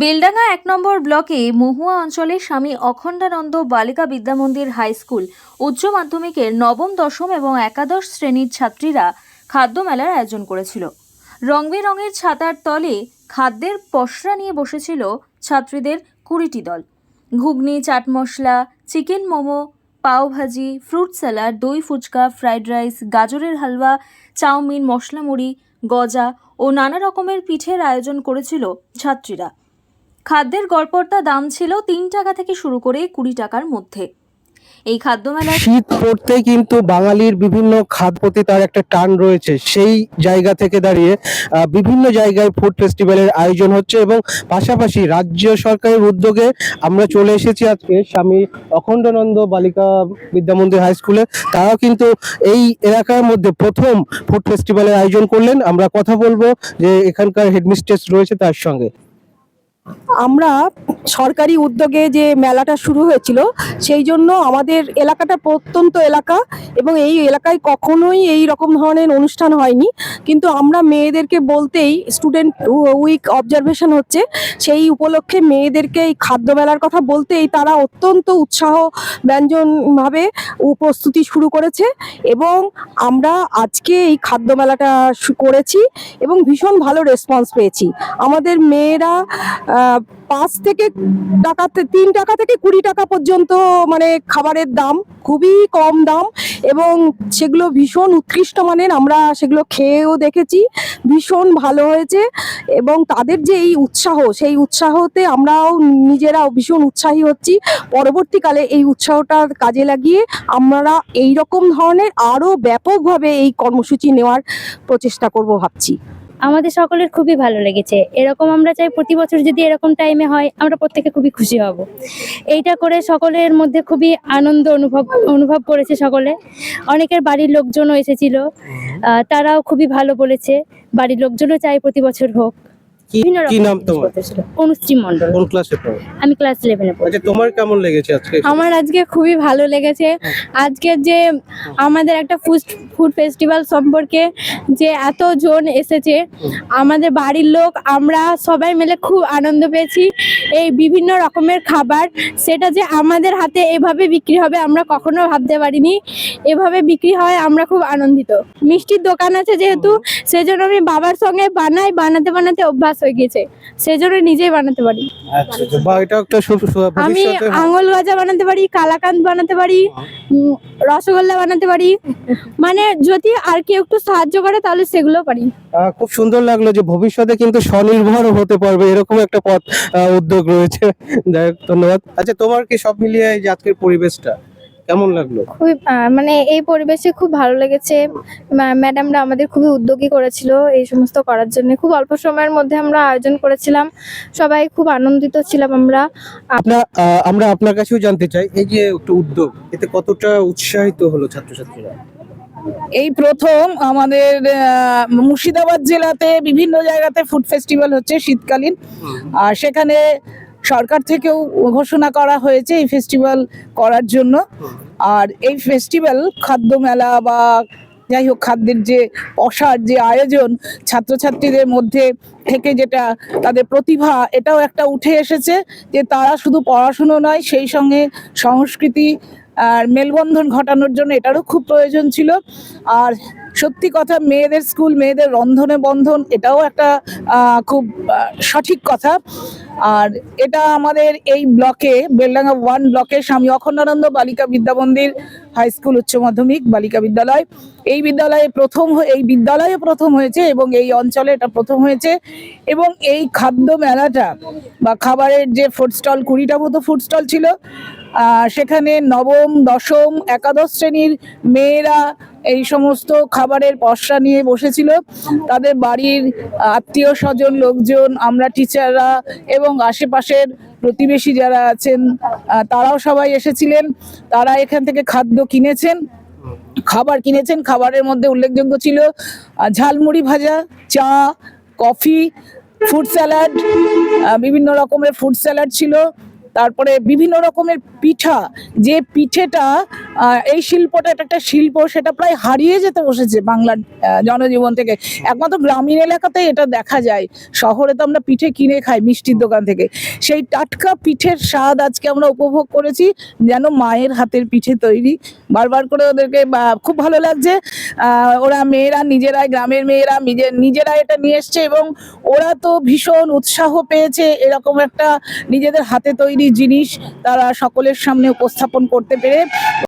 বেলডাঙ্গা এক নম্বর ব্লকে মহুয়া অঞ্চলে স্বামী অখণ্ডানন্দ বালিকা বিদ্যামন্দির হাই স্কুল উচ্চ মাধ্যমিকের নবম, দশম এবং একাদশ শ্রেণির ছাত্রীরা খাদ্য মেলার আয়োজন করেছিল। রং বেরঙের ছাতার তলে খাদ্যের পসরা নিয়ে বসেছিল ছাত্রীদের কুড়িটি দল। ঘুগনি, chaat masala, chicken momo pav bhaji fruit salad, দই ফুচকা, ফ্রাইড রাইস, গাজরের হালুয়া, চাউমিন মশলা মুড়ি গজা ও নানা রকমের পিঠের আয়োজন করেছিল ছাত্রীরা। খাদ্যের গড়পড়তা দাম ছিল তিন টাকা থেকে শুরু করে কুড়ি টাকার মধ্যে। এই খাদ্য মেলায় শীত পড়তে কিন্তু বাঙালির বিভিন্ন খাদ প্রতি তার একটা টান রয়েছে। সেই জায়গা থেকে দাঁড়িয়ে বিভিন্ন জায়গায় ফুড ফেস্টিভ্যালের আয়োজন হচ্ছে এবং পাশাপাশি রাজ্য সরকারের উদ্যোগে আমরা চলে এসেছি আজকে স্বামী অখণ্ডানন্দ বালিকা বিদ্যামন্দির হাই স্কুলে। তারাও কিন্তু এই এলাকার মধ্যে প্রথম ফুড ফেস্টিভ্যালের আয়োজন করলেন। আমরা কথা বলব যে এখানকার হেডমিস্ট্রেস রয়েছে তার সঙ্গে। আমরা সরকারি উদ্যোগে যে মেলাটা শুরু হয়েছিল, সেই জন্য আমাদের এলাকাটা প্রত্যন্ত এলাকা এবং এই এলাকায় কখনোই এই রকম ধরনের অনুষ্ঠান হয়নি। কিন্তু আমরা মেয়েদেরকে বলতেই স্টুডেন্ট উইক অবজারভেশন হচ্ছে, সেই উপলক্ষে মেয়েদেরকে এই খাদ্য মেলার কথা বলতেই তারা অত্যন্ত উৎসাহ ব্যঞ্জনভাবে প্রস্তুতি শুরু করেছে এবং আমরা আজকে এই খাদ্য মেলাটা করেছি এবং ভীষণ ভালো রেসপন্স পেয়েছি। আমাদের মেয়েরা পাঁচ থেকে টাকাতে তিন টাকা থেকে কুড়ি টাকা পর্যন্ত মানে খাবারের দাম খুবই কম দাম এবং সেগুলো ভীষণ উৎকৃষ্ট মানের, আমরা সেগুলো খেয়েও দেখেছি, ভীষণ ভালো হয়েছে এবং তাদের যে এই উৎসাহ, সেই উৎসাহতে আমরাও নিজেরাও ভীষণ উৎসাহী হচ্ছি। পরবর্তীকালে এই উৎসাহটা কাজে লাগিয়ে আমরা এই রকম ধরনের আরও ব্যাপকভাবে এই কর্মসূচি নেওয়ার প্রচেষ্টা করব ভাবছি। আমাদের সকলের খুবই ভালো লেগেছে। এরকম আমরা চাই প্রতি বছর যদি এরকম টাইমে হয়, আমরা প্রত্যেকে খুবই খুশি হব। এইটা করে সকলের মধ্যে খুবই আনন্দ অনুভব অনুভব করেছে সকলে। অনেকের বাড়ির লোকজনও এসেছিল। তারাও খুবই ভালো বলেছে। বাড়ির লোকজনও চাই প্রতি বছর হোক। কি কি নাম তোমার? অনুশ্রী মণ্ডল। কোন ক্লাসে পড়ো? আমি ক্লাস ইলেভেনে পড়ি আচ্ছা তোমার কেমন লেগেছে আজকে? আমার আজকে খুবই ভালো লেগেছে। আজকে যে আমাদের একটা ফুড ফুড ফেস্টিভ্যাল সম্পর্কে যে এত জন এসেছে আমাদের বাড়ির লোক আমরা সবাই মিলে খুব আনন্দ পেয়েছি। এই বিভিন্ন রকমের খাবার সেটা যে আমাদের হাতে এভাবে বিক্রি হবে আমরা কখনো ভাবতে পারিনি। এভাবে বিক্রি হয় আমরা খুব আনন্দিত। মিষ্টির দোকান আছে যেহেতু সেজন্য আমি বাবার সঙ্গে বানাই বানাতে বানাতে অভ্যাস হয়ে গেছে সেজন্য নিজেই বানাতে পারি। আচ্ছা আচ্ছা, আমি আঙুল ভাজা বানাতে পারি কালাকান্দ বানাতে পারি রসগোল্লা বানাতে পারি। মানে যদি আর কেউ একটু সাহায্য করে তাহলে সেগুলো পারি। আহ, খুব সুন্দর লাগল যে ভবিষ্যতে কিন্তু স্বনির্ভর হতে পারবে এরকম একটা পথ আহ, উদ্যোগ রয়েছে। যাই হোক, ধন্যবাদ। আচ্ছা তোমার কি সব মিলিয়ে এই আজকের পরিবেশটা? কেমন লাগল? খুবই মানে এই পরিবেশে খুব ভালো লেগেছে। ম্যাডামরা আমাদের খুবই উদ্যোগী করেছিল এই সমস্ত করার জন্য। খুব অল্প সময়ের মধ্যে আমরা আয়োজন করেছিলাম। সবাই খুব আনন্দিত ছিলাম আমরা। আপনার আমরা আপনার কাছেও জানতে চাই এই যে একটা উদ্যোগ এতে কতটা উৎসাহিত হলো ছাত্রছাত্রীরা? এই প্রথম আমাদের মুর্শিদাবাদ জেলাতে বিভিন্ন জায়গাতে ফুড ফেস্টিভ্যাল হচ্ছে শীতকালীন। আর সেখানে সরকার থেকেও ঘোষণা করা হয়েছে এই ফেস্টিভ্যাল করার জন্য। আর এই ফেস্টিভ্যাল খাদ্য মেলা বা যাই হোক খাদ্যের যে অসার, যে আয়োজন ছাত্রছাত্রীদের মধ্যে থেকে যেটা তাদের প্রতিভা, এটাও একটা উঠে এসেছে যে তারা শুধু পড়াশুনো নয়, সেই সঙ্গে সংস্কৃতি আর মেলবন্ধন ঘটানোর জন্য এটারও খুব প্রয়োজন ছিল। আর সত্যি কথা, মেয়েদের স্কুল, মেয়েদের রন্ধনে বন্ধন, এটাও একটা খুব সঠিক কথা। আর এটা আমাদের এই ব্লকে, বেলডাঙ্গা ওয়ান ব্লকে স্বামী অখণ্ডানন্দ বালিকা বিদ্যামন্দির হাই স্কুল, উচ্চ মাধ্যমিক বালিকা বিদ্যালয়। এই বিদ্যালয়ে প্রথম এই বিদ্যালয়ে প্রথম হয়েছে এবং এই অঞ্চলে এটা প্রথম হয়েছে। এবং এই খাদ্য মেলাটা বা খাবারের যে ফুড স্টল কুড়িটা মতো ফুড স্টল ছিল সেখানে নবম, দশম, একাদশ শ্রেণির মেয়েরা এই সমস্ত খাবারের পসরা নিয়ে বসেছিল। তাদের বাড়ির আত্মীয় স্বজন, লোকজন, আমরা টিচাররা এবং আশেপাশের প্রতিবেশী যারা আছেন তারাও সবাই এসেছিলেন। তারা এখান থেকে খাদ্য কিনেছেন, খাবার কিনেছেন। খাবারের মধ্যে উল্লেখযোগ্য ছিল ঝালমুড়ি ভাজা, চা, কফি, ফ্রুট স্যালাড বিভিন্ন রকমের ফ্রুট স্যালাড ছিল। তারপরে বিভিন্ন রকমের পিঠা, যে পিঠেটা এই শিল্পটা, এটা একটা শিল্প, সেটা প্রায় হারিয়ে যেতে বসেছে বাংলার জনজীবন থেকে। একমাত্র গ্রামীণ এলাকাতেই এটা দেখা যায়। শহরে তো আমরা পিঠে কিনে খাই মিষ্টির দোকান থেকে। সেই টাটকা পিঠের স্বাদ আজকে আমরা উপভোগ করেছি, যেন মায়ের হাতের পিঠে তৈরি। বারবার করে ওদেরকে খুব ভালো লাগছে ওরা মেয়েরা নিজেরাই, গ্রামের মেয়েরা নিজে নিজেরা এটা নিয়ে এসছে এবং ওরা তো ভীষণ উৎসাহ পেয়েছে, এরকম একটা নিজেদের হাতে তৈরি জিনিস, তারা সামনে উপস্থাপন করতে পেরে